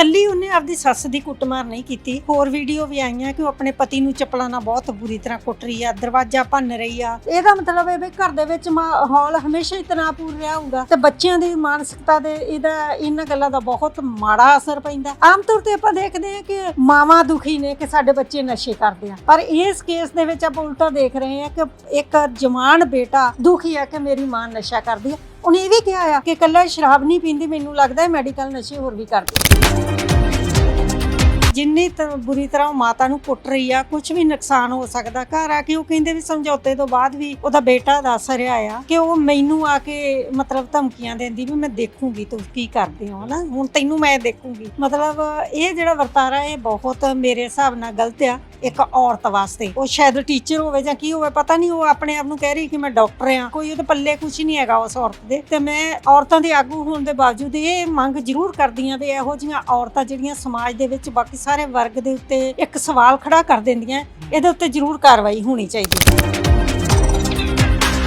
ਕੱਲੀ ਉਹਨੇ ਆਪਦੀ ਸੱਸ ਦੀ ਕੁੱਟਮਾਰ ਨਹੀਂ ਕੀਤੀ। ਹੋਰ ਵੀਡੀਓ ਵੀ ਆਈਆਂ ਕਿ ਉਹ ਆਪਣੇ ਪਤੀ ਨੂੰ ਚੱਪਲਾਂ ਨਾਲ ਬਹੁਤ ਬੁਰੀ ਤਰ੍ਹਾਂ ਕੁੱਟ ਰਹੀ ਆ, ਦਰਵਾਜ਼ਾ ਭੰਨ ਰਹੀ ਆ। ਇਹਦਾ ਮਤਲਬ ਇਹ ਵੀ ਘਰ ਦੇ ਵਿੱਚ ਮਾਹੌਲ ਹਮੇਸ਼ਾ ਹੀ ਤਣਾਅਪੂਰ ਰਿਹਾ ਹੋਊਗਾ। ਤੇ ਬੱਚਿਆਂ ਦੀ ਮਾਨਸਿਕਤਾ ਦੇ ਇਹਦਾ ਇਹਨਾਂ ਗੱਲਾਂ ਦਾ ਬਹੁਤ ਮਾੜਾ ਅਸਰ ਪੈਂਦਾ। ਆਮ ਤੌਰ ਤੇ ਆਪਾਂ ਦੇਖਦੇ ਹਾਂ ਕਿ ਮਾਵਾਂ ਦੁਖੀ ਨੇ ਕਿ ਸਾਡੇ ਬੱਚੇ ਨਸ਼ੇ ਕਰਦੇ ਆ। ਪਰ ਇਸ ਕੇਸ ਦੇ ਵਿੱਚ ਆਪਾਂ ਉਲਟਾ ਦੇਖ ਰਹੇ ਹਾਂ ਕਿ ਇੱਕ ਜਵਾਨ ਬੇਟਾ ਦੁਖੀ ਆ ਕਿ ਮੇਰੀ ਮਾਂ ਨਸ਼ਾ ਕਰਦੀ ਆ। ਉਹਨੇ ਇਹ ਵੀ ਕਿਹਾ ਆ ਕਿ ਕੱਲਾ ਸ਼ਰਾਬ ਨਹੀਂ ਪੀਂਦੀ, ਮੈਨੂੰ ਲੱਗਦਾ ਹੈ ਮੈਡੀਕਲ ਨਸ਼ੇ ਹੋਰ ਵੀ ਕਰਦੀ। ਜਿੰਨੀ ਤ ਬੁਰੀ ਤਰ੍ਹਾਂ ਉਹ ਮਾਤਾ ਨੂੰ ਕੁੱਟ ਰਹੀ ਆ ਕੁਝ ਵੀ ਨੁਕਸਾਨ ਹੋ ਸਕਦਾ, ਘਰ ਆ ਕੇ ਉਹ ਕਹਿੰਦੇ ਵੀ ਸਮਝੌਤੇ ਤੋਂ ਬਾਅਦ ਵੀ ਉਹਦਾ ਬੇਟਾ ਦੱਸ ਰਿਹਾ ਆ ਕਿ ਉਹ ਮੈਨੂੰ ਆ ਕੇ ਮਤਲਬ ਧਮਕੀਆਂ ਦਿੰਦੀ ਵੀ ਮੈਂ ਦੇਖੂੰਗੀ ਤੂੰ ਕੀ ਕਰਦੇ ਹੋ ਨਾ ਹੁਣ ਤੈਨੂੰ ਮੈਂ ਦੇਖੂੰਗੀ। ਮਤਲਬ ਇਹ ਜਿਹੜਾ ਵਰਤਾਰਾ ਇਹ ਬਹੁਤ ਮੇਰੇ ਹਿਸਾਬ ਨਾਲ ਗਲਤ ਆ, ਇੱਕ ਔਰਤ ਵਾਸਤੇ। ਉਹ ਸ਼ਾਇਦ ਟੀਚਰ ਹੋਵੇ ਜਾਂ ਕੀ ਹੋਵੇ, ਪਤਾ ਨਹੀਂ, ਉਹ ਆਪਣੇ ਆਪ ਨੂੰ ਕਹਿ ਰਹੀ ਕਿ ਮੈਂ ਡਾਕਟਰ ਆ। ਕੋਈ ਉਹਦੇ ਪੱਲੇ ਕੁਝ ਨਹੀਂ ਹੈਗਾ ਉਸ ਔਰਤ ਦੇ। ਤੇ ਮੈਂ ਔਰਤਾਂ ਦੇ ਆਗੂ ਹੋਣ ਦੇ ਬਾਵਜੂਦ ਇਹ ਮੰਗ ਜ਼ਰੂਰ ਕਰਦੀ ਕਰਦੀਆਂ ਵੀ ਇਹੋ ਜਿਹੀਆਂ ਔਰਤਾਂ ਜਿਹੜੀਆਂ ਸਮਾਜ ਦੇ ਵਿੱਚ ਬਾਕੀ ਸਾਰੇ ਵਰਗ ਦੇ ਉੱਤੇ ਇੱਕ ਸਵਾਲ ਖੜਾ ਕਰ ਦਿੰਦੀਆਂ, ਇਹਦੇ ਉੱਤੇ ਜ਼ਰੂਰ ਕਾਰਵਾਈ ਹੋਣੀ ਚਾਹੀਦੀ ਹੈ।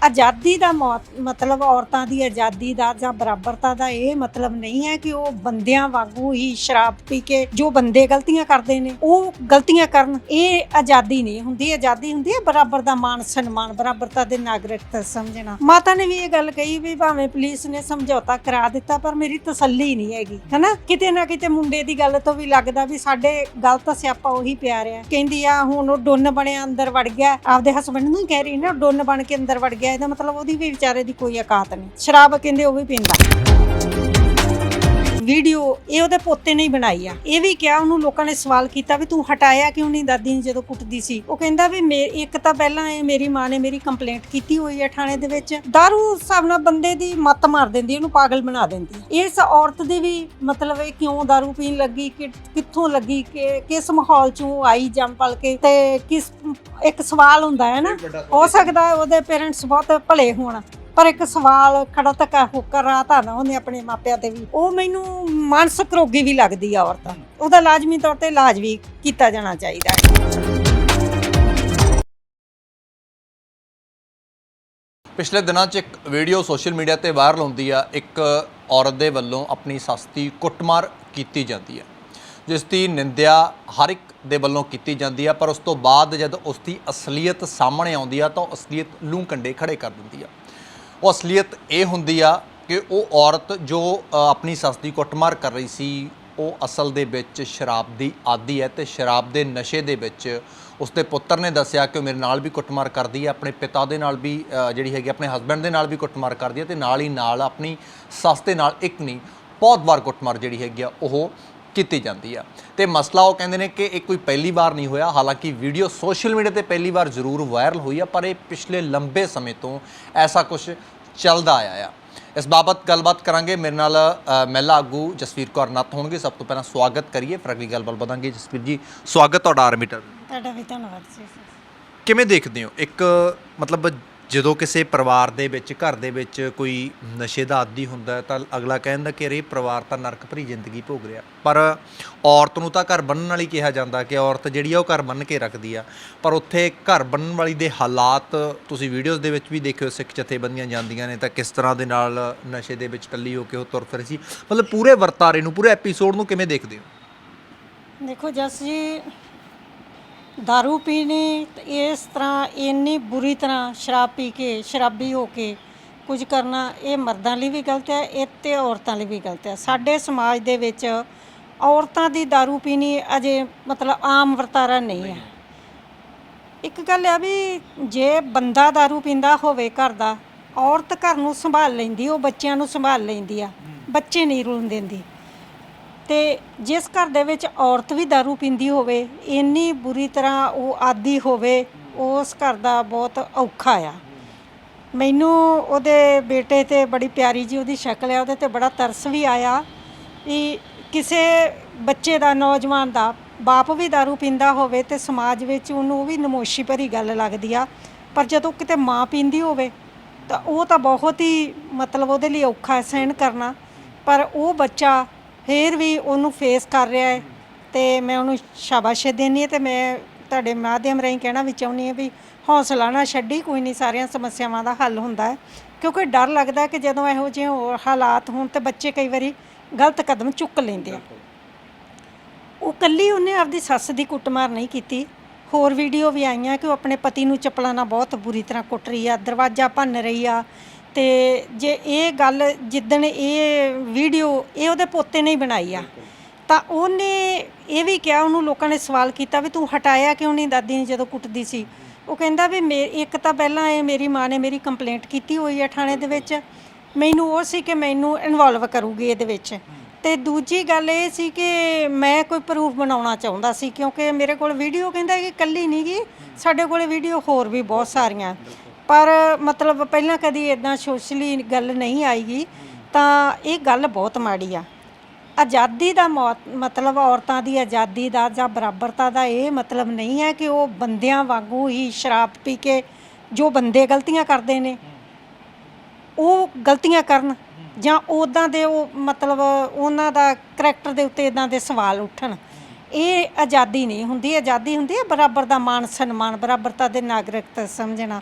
ਆਜ਼ਾਦੀ ਦਾ ਮੌਤ- ਮਤਲਬ ਔਰਤਾਂ ਦੀ ਆਜ਼ਾਦੀ ਦਾ ਜਾਂ ਬਰਾਬਰਤਾ ਦਾ ਇਹ ਮਤਲਬ ਨਹੀਂ ਹੈ ਕਿ ਉਹ ਬੰਦਿਆਂ ਵਾਂਗੂ ਹੀ ਸ਼ਰਾਬ ਪੀ ਕੇ ਜੋ ਬੰਦੇ ਗਲਤੀਆਂ ਕਰਦੇ ਨੇ, ਉਹ ਗਲਤੀਆਂ ਕਰਨ, ਇਹ ਆਜ਼ਾਦੀ ਨਹੀਂ ਹੁੰਦੀ। ਆਜ਼ਾਦੀ ਹੁੰਦੀ ਹੈ ਬਰਾਬਰ ਦਾ ਮਾਨ ਸਨਮਾਨ, ਬਰਾਬਰਤਾ ਦੇ ਨਾਗਰਿਕਤਾ ਸਮਝਣਾ। ਮਾਤਾ ਨੇ ਵੀ ਇਹ ਗੱਲ ਕਹੀ ਵੀ ਭਾਵੇਂ ਪੁਲਿਸ ਨੇ ਸਮਝੌਤਾ ਕਰਾ ਦਿੱਤਾ, ਪਰ ਮੇਰੀ ਤਸੱਲੀ ਨਹੀਂ ਹੈਗੀ, ਹਨਾ? ਕਿਤੇ ਨਾ ਕਿਤੇ ਮੁੰਡੇ ਦੀ ਗੱਲ ਤੋਂ ਵੀ ਲੱਗਦਾ ਵੀ ਸਾਡੇ ਗਲਤ ਸਿਆਪਾ ਉਹੀ ਪਿਆ ਰਿਹਾ। ਕਹਿੰਦੀ ਆ, ਹੁਣ ਉਹ ਡੁੰਨ ਬਣਿਆ ਅੰਦਰ ਵੜ ਗਿਆ। ਆਪਦੇ ਹਸਬੰਡ ਨੂੰ ਹੀ ਕਹਿ ਰਹੀ ਨਾ, ਡੁੰਨ ਬਣ ਕੇ ਅੰਦਰ ਵੜ ਗਿਆ। ਇਹਦਾ ਮਤਲਬ ਉਹਦੀ ਵੀ ਵਿਚਾਰੇ ਦੀ ਕੋਈ ਔਕਾਤ ਨਹੀਂ। ਸ਼ਰਾਬ ਕਹਿੰਦੇ ਉਹ ਵੀ ਪੀਂਦਾ। ਵੀਡੀਓ ਇਹ ਉਹਦੇ ਪੋਤੇ ਨੇ ਹੀ ਬਣਾਈ ਆ। ਇਹ ਵੀ ਕਿਹਾ ਉਹਨੂੰ ਲੋਕਾਂ ਨੇ ਸਵਾਲ ਕੀਤਾ ਵੀ ਤੂੰ ਹਟਾਇਆ ਕਿਉਂ ਨਹੀਂ ਦਾਦੀ ਨੂੰ ਜਦੋਂ ਕੁੱਟਦੀ ਸੀ? ਉਹ ਕਹਿੰਦਾ ਵੀ ਮੇ ਇੱਕ ਤਾਂ ਪਹਿਲਾਂ ਇਹ ਮੇਰੀ ਮਾਂ ਨੇ ਮੇਰੀ ਕੰਪਲੇਂਟ ਕੀਤੀ ਹੋਈ ਹੈ ਥਾਣੇ ਦੇ ਵਿੱਚ। ਦਾਰੂ ਹਿਸਾਬ ਨਾਲ ਬੰਦੇ ਦੀ ਮੱਤ ਮਾਰ ਦਿੰਦੀ ਉਹਨੂੰ ਪਾਗਲ ਬਣਾ ਦਿੰਦੀ। ਹੈ। ਇਸ ਔਰਤ ਦੀ ਵੀ ਮਤਲਬ ਇਹ ਕਿਉਂ ਦਾਰੂ ਪੀਣ ਲੱਗੀ ਕਿ ਕਿੱਥੋਂ ਲੱਗੀ ਕਿ ਕਿਸ ਮਾਹੌਲ ਚੋਂ ਆਈ ਜੰਮ ਪਲ ਕੇ ਤੇ ਕਿਸ ਇੱਕ ਸਵਾਲ ਹੁੰਦਾ ਹੈ ਨਾ। ਹੋ ਸਕਦਾ ਹੈ। ਉਹਦੇ ਪੇਰੈਂਟਸ ਬਹੁਤ ਭਲੇ ਹੋਣ। ਪਰ ਇੱਕ ਸਵਾਲ ਖੜਾ ਤੱਕ ਹੋਕਰ ਰਾਤ ਆ ਨਾ ਉਹਨੇ ਆਪਣੇ ਮਾਪਿਆਂ ਤੇ ਵੀ। ਉਹ ਮੈਨੂੰ ਮਾਨਸਿਕ ਰੋਗੀ ਵੀ ਲੱਗਦੀ ਆ ਔਰਤ ਉਹਦਾ ਲਾਜ਼ਮੀ ਤੌਰ ਤੇ ਇਲਾਜ ਵੀ ਕੀਤਾ ਜਾਣਾ ਚਾਹੀਦਾ ਹੈ। ਪਿਛਲੇ ਦਿਨਾਂ 'ਚ ਇੱਕ ਵੀਡੀਓ ਸੋਸ਼ਲ ਮੀਡੀਆ ਤੇ ਵਾਇਰਲ ਹੁੰਦੀ ਆ, ਇੱਕ ਔਰਤ ਦੇ ਵੱਲੋਂ ਆਪਣੀ ਸੱਸ ਦੀ ਕੁੱਟਮਾਰ ਕੀਤੀ ਜਾਂਦੀ ਹੈ ਜਿਸ ਦੀ ਨਿੰਦਿਆ ਹਰ ਇੱਕ ਦੇ ਵੱਲੋਂ ਕੀਤੀ ਜਾਂਦੀ ਆ, ਪਰ ਉਸ ਤੋਂ ਬਾਅਦ ਜਦ ਉਸ ਦੀ ਅਸਲੀਅਤ ਸਾਹਮਣੇ ਆਉਂਦੀ ਆ ਤਾਂ ਉਹ ਅਸਲੀਅਤ ਲੂੰ ਕੰਡੇ ਖੜੇ ਕਰ ਦਿੰਦੀ ਆ। ਉਹ ਅਸਲੀਅਤ ਇਹ ਹੁੰਦੀ ਆ ਕਿ ਉਹ ਔਰਤ ਜੋ ਆਪਣੀ ਸੱਸ ਦੀ ਕੁੱਟਮਾਰ ਕਰ ਰਹੀ ਸੀ, ਉਹ ਅਸਲ ਦੇ ਵਿੱਚ ਸ਼ਰਾਬ ਦੀ ਆਦੀ ਹੈ ਤੇ ਸ਼ਰਾਬ ਦੇ ਨਸ਼ੇ ਦੇ ਵਿੱਚ ਉਸਦੇ ਪੁੱਤਰ ਨੇ ਦੱਸਿਆ ਕਿ ਉਹ ਮੇਰੇ ਨਾਲ ਵੀ ਕੁੱਟਮਾਰ ਕਰਦੀ ਹੈ, ਆਪਣੇ ਪਿਤਾ ਦੇ ਨਾਲ ਵੀ ਜਿਹੜੀ ਹੈਗੀ ਆਪਣੇ ਹਸਬੰਡ ਦੇ ਨਾਲ ਵੀ ਕੁੱਟਮਾਰ ਕਰਦੀ ਹੈ ਤੇ ਨਾਲ ਹੀ ਨਾਲ ਆਪਣੀ ਸੱਸ ਦੇ ਨਾਲ ਇੱਕ ਨਹੀਂ, ਬਹੁਤ ਵਾਰ ਕੁੱਟਮਾਰ ਜਿਹੜੀ ਹੈਗੀ ਆ, ਉਹ ਕੀਤੀ ਜਾਂਦੀ ਆ। ਤੇ ਮਸਲਾ ਉਹ ਕਹਿੰਦੇ ਨੇ ਕਿ ਇਹ ਕੋਈ ਪਹਿਲੀ ਵਾਰ ਨਹੀਂ ਹੋਇਆ, ਹਾਲਾਂਕਿ ਵੀਡੀਓ ਸੋਸ਼ਲ ਮੀਡੀਆ ਤੇ ਪਹਿਲੀ ਵਾਰ ਜ਼ਰੂਰ ਵਾਇਰਲ ਹੋਈ ਆ, ਪਰ ਇਹ ਪਿਛਲੇ ਲੰਬੇ ਸਮੇਂ ਤੋਂ ਐਸਾ ਕੁਝ ਚੱਲਦਾ ਆਇਆ ਆ। ਇਸ ਬਾਬਤ ਗੱਲਬਾਤ ਕਰਾਂਗੇ। ਮੇਰੇ ਨਾਲ ਮਹਿਲਾ ਆਗੂ ਜਸਵੀਰ ਕੌਰ ਨੱਤ ਹੋਣਗੇ। ਸਭ ਤੋਂ ਪਹਿਲਾਂ ਸਵਾਗਤ ਕਰੀਏ। ਫਿਰ ਅਗਲੀ ਗੱਲਬਾਤ ਵਧਾਂਗੇ। ਜਸਵੀਰ ਜੀ ਸਵਾਗਤ ਤੁਹਾਡਾ ਆਰਮੀਟਰ ਤੁਹਾਡਾ ਵੀ ਧੰਨਵਾਦ ਜੀ। ਕਿਵੇਂ ਦੇਖਦੇ ਹੋ? ਇੱਕ ਮਤਲਬ ਜਦੋਂ ਕਿਸੇ ਪਰਿਵਾਰ ਦੇ ਵਿੱਚ, ਘਰ ਦੇ ਵਿੱਚ ਕੋਈ ਨਸ਼ੇ ਦਾ ਆਦੀ ਹੁੰਦਾ ਤਾਂ ਅਗਲਾ ਕਹਿੰਦਾ ਕਿ ਰੇ ਪਰਿਵਾਰ ਤਾਂ ਨਰਕ ਭਰੀ ਜ਼ਿੰਦਗੀ ਭੋਗ ਰਿਹਾ। ਪਰ ਔਰਤ ਨੂੰ ਤਾਂ ਘਰ ਬੰਨਣ ਵਾਲੀ ਕਿਹਾ ਜਾਂਦਾ ਕਿ ਔਰਤ ਜਿਹੜੀ ਆ ਉਹ ਘਰ ਬੰਨ ਕੇ ਰੱਖਦੀ ਆ। ਪਰ ਉੱਥੇ ਘਰ ਬੰਨਣ ਵਾਲੀ ਦੇ ਹਾਲਾਤ ਤੁਸੀਂ ਵੀਡੀਓਜ਼ ਦੇ ਵਿੱਚ ਵੀ ਦੇਖਿਓ, ਸਿੱਖ ਜਥੇਬੰਦੀਆਂ ਜਾਂਦੀਆਂ ਨੇ ਤਾਂ ਕਿਸ ਤਰ੍ਹਾਂ ਦੇ ਨਾਲ ਨਸ਼ੇ ਦੇ ਵਿੱਚ ਟੱਲੀ ਹੋ ਕੇ ਉਹ ਤੁਰ ਫਿਰ ਸੀ। ਮਤਲਬ ਪੂਰੇ ਵਰਤਾਰੇ ਨੂੰ, ਪੂਰੇ ਐਪੀਸੋਡ ਨੂੰ ਕਿਵੇਂ ਦੇਖਦੇ ਹੋ? ਦੇਖੋ ਜਸ ਜੀ दारू ਪੀਣੀ ਤੇ ਇਸ ਤਰ੍ਹਾਂ ਇੰਨੀ ਬੁਰੀ ਤਰ੍ਹਾਂ ਸ਼ਰਾਬ ਪੀ ਕੇ ਸ਼ਰਾਬੀ ਹੋ ਕੇ ਕੁਝ ਕਰਨਾ ਇਹ ਮਰਦਾਂ ਲਈ ਵੀ ਗਲਤ ਹੈ ਇਹ ਤੇ ਔਰਤਾਂ ਲਈ ਵੀ ਗਲਤ ਹੈ ਸਾਡੇ ਸਮਾਜ ਦੇ ਵਿੱਚ ਔਰਤਾਂ ਦੀ दारू ਪੀਣੀ ਅਜੇ ਮਤਲਬ ਆਮ ਵਰਤਾਰਾ ਨਹੀਂ ਹੈ ਇੱਕ ਗੱਲ ਆ ਵੀ ਜੇ ਬੰਦਾ दारू ਪੀਂਦਾ ਹੋਵੇ ਘਰ ਦਾ ਔਰਤ ਘਰ ਨੂੰ ਸੰਭਾਲ ਲੈਂਦੀ ਉਹ ਬੱਚਿਆਂ ਨੂੰ ਸੰਭਾਲ ਲੈਂਦੀ ਆ ਬੱਚੇ ਨਹੀਂ ਰੁਲਣ ਦਿੰਦੀ ਤੇ ਜਿਸ ਘਰ ਦੇ ਵਿੱਚ ਔਰਤ ਵੀ दारू ਪੀਂਦੀ ਹੋਵੇ ਇੰਨੀ ਬੁਰੀ ਤਰ੍ਹਾਂ ਉਹ ਆਦੀ ਹੋਵੇ ਉਸ ਘਰ ਦਾ ਬਹੁਤ ਔਖਾ ਆ ਮੈਨੂੰ ਉਹਦੇ ਬੇਟੇ ਤੇ ਬੜੀ ਪਿਆਰੀ ਜੀ ਉਹਦੀ ਸ਼ਕਲ ਆ ਉਹਦੇ ਤੇ ਬੜਾ ਤਰਸ ਵੀ ਆਇਆ ਵੀ ਕਿਸੇ ਬੱਚੇ ਦਾ ਨੌਜਵਾਨ ਦਾ ਬਾਪ ਵੀ दारू ਪੀਂਦਾ ਹੋਵੇ ਤੇ ਸਮਾਜ ਵਿੱਚ ਉਹਨੂੰ ਉਹ ਵੀ ਨਮੋਸ਼ੀ ਭਰੀ ਗੱਲ ਲੱਗਦੀ ਆ ਪਰ ਜਦੋਂ ਕਿਤੇ ਮਾਂ ਪੀਂਦੀ ਹੋਵੇ ਤਾਂ ਉਹ ਤਾਂ ਬਹੁਤ ਹੀ ਮਤਲਬ ਉਹਦੇ ਲਈ ਔਖਾ ਹੈ ਸਹਿਣ ਕਰਨਾ ਪਰ ਉਹ ਬੱਚਾ ਫਿਰ ਵੀ ਉਹਨੂੰ ਫੇਸ ਕਰ ਰਿਹਾ ਹੈ ਤੇ ਮੈਂ ਉਹਨੂੰ ਸ਼ਾਬਾਸ਼ ਦੇਣੀ ਹੈ ਤੇ ਮੈਂ ਤੁਹਾਡੇ ਮਾਧਿਅਮ ਰਾਹੀਂ ਕਹਿਣਾ ਵੀ ਚਾਹੁੰਦੀ ਹਾਂ ਵੀ ਹੌਸਲਾ ਨਾ ਛੱਡੀ, ਕੋਈ ਨਹੀਂ ਸਾਰੀਆਂ ਸਮੱਸਿਆਵਾਂ ਦਾ ਹੱਲ ਹੁੰਦਾ ਹੈ। ਕਿਉਂਕਿ ਡਰ ਲੱਗਦਾ ਕਿ ਜਦੋਂ ਇਹੋ ਜਿਹੇ ਹੋਰ ਹਾਲਾਤ ਹੋਣ ਤੇ ਬੱਚੇ ਕਈ ਵਾਰੀ ਗਲਤ ਕਦਮ ਚੁੱਕ ਲੈਂਦੇ ਆ। ਉਹ ਕੱਲੀ ਉਹਨੇ ਆਪਦੀ ਸੱਸ ਦੀ ਕੁੱਟਮਾਰ ਨਹੀਂ ਕੀਤੀ। ਹੋਰ ਵੀਡੀਓ ਵੀ ਆਈਆਂ ਕਿ ਉਹ ਆਪਣੇ ਪਤੀ ਨੂੰ ਚੱਪਲਾਂ ਨਾਲ ਬਹੁਤ ਬੁਰੀ ਤਰ੍ਹਾਂ ਕੁੱਟ ਰਹੀ ਆ, ਦਰਵਾਜ਼ਾ ਭੰਨ ਰਹੀ ਆ ਤੇ ਜੇ ਇਹ ਗੱਲ ਜਿੱਦਣ ਇਹ ਵੀਡੀਓ ਇਹ ਉਹਦੇ ਪੋਤੇ ਨੇ ਹੀ ਬਣਾਈ ਆ, ਤਾਂ ਉਹਨੇ ਇਹ ਵੀ ਕਿਹਾ, ਉਹਨੂੰ ਲੋਕਾਂ ਨੇ ਸਵਾਲ ਕੀਤਾ ਵੀ ਤੂੰ ਹਟਾਇਆ ਕਿਉਂ ਨਹੀਂ ਦਾਦੀ ਨੂੰ ਜਦੋਂ ਕੁੱਟਦੀ ਸੀ? ਉਹ ਕਹਿੰਦਾ ਵੀ ਮੇ, ਇੱਕ ਤਾਂ ਪਹਿਲਾਂ ਇਹ ਮੇਰੀ ਮਾਂ ਨੇ ਮੇਰੀ ਕੰਪਲੇਂਟ ਕੀਤੀ ਹੋਈ ਹੈ ਥਾਣੇ ਦੇ ਵਿੱਚ, ਮੈਨੂੰ ਉਹ ਸੀ ਕਿ ਮੈਨੂੰ ਇਨਵੋਲਵ ਕਰੂਗੀ ਇਹਦੇ ਵਿੱਚ। ਤੇ ਦੂਜੀ ਗੱਲ ਇਹ ਸੀ ਕਿ ਮੈਂ ਕੋਈ ਪ੍ਰੂਫ ਬਣਾਉਣਾ ਚਾਹੁੰਦਾ ਸੀ, ਕਿਉਂਕਿ ਮੇਰੇ ਕੋਲ ਵੀਡੀਓ ਕਹਿੰਦਾ ਕਿ ਕੱਲੀ ਨਹੀਂ ਗੀ, ਸਾਡੇ ਕੋਲ ਵੀਡੀਓ ਹੋਰ ਵੀ ਬਹੁਤ ਸਾਰੀਆਂ। ਪਰ ਮਤਲਬ ਪਹਿਲਾਂ ਕਦੀ ਇਦਾਂ ਸੋਸ਼ਲੀ ਗੱਲ ਨਹੀਂ ਆਈਗੀ, ਤਾਂ ਇਹ ਗੱਲ ਬਹੁਤ ਮਾੜੀ ਆ। ਆਜ਼ਾਦੀ ਦਾ ਮੌਤ- ਮਤਲਬ ਔਰਤਾਂ ਦੀ ਆਜ਼ਾਦੀ ਦਾ ਜਾਂ ਬਰਾਬਰਤਾ ਦਾ ਇਹ ਮਤਲਬ ਨਹੀਂ ਹੈ ਕਿ ਉਹ ਬੰਦਿਆਂ ਵਾਂਗੂ ਹੀ ਸ਼ਰਾਬ ਪੀ ਕੇ ਜੋ ਬੰਦੇ ਗਲਤੀਆਂ ਕਰਦੇ ਨੇ, ਉਹ ਗਲਤੀਆਂ ਕਰਨ ਜਾਂ ਉਦਾਂ ਦੇ ਉਹ ਮਤਲਬ ਉਹਨਾਂ ਦਾ ਕਰੈਕਟਰ ਦੇ ਉੱਤੇ ਇਦਾਂ ਦੇ ਸਵਾਲ ਉੱਠਣ। ਇਹ ਆਜ਼ਾਦੀ ਨਹੀਂ ਹੁੰਦੀ, ਆਜ਼ਾਦੀ ਹੁੰਦੀ ਹੈ ਬਰਾਬਰ ਦਾ ਮਾਣ ਸਨਮਾਨ ਬਰਾਬਰਤਾ ਦੇ ਨਾਗਰਿਕਤਾ ਸਮਝਣਾ।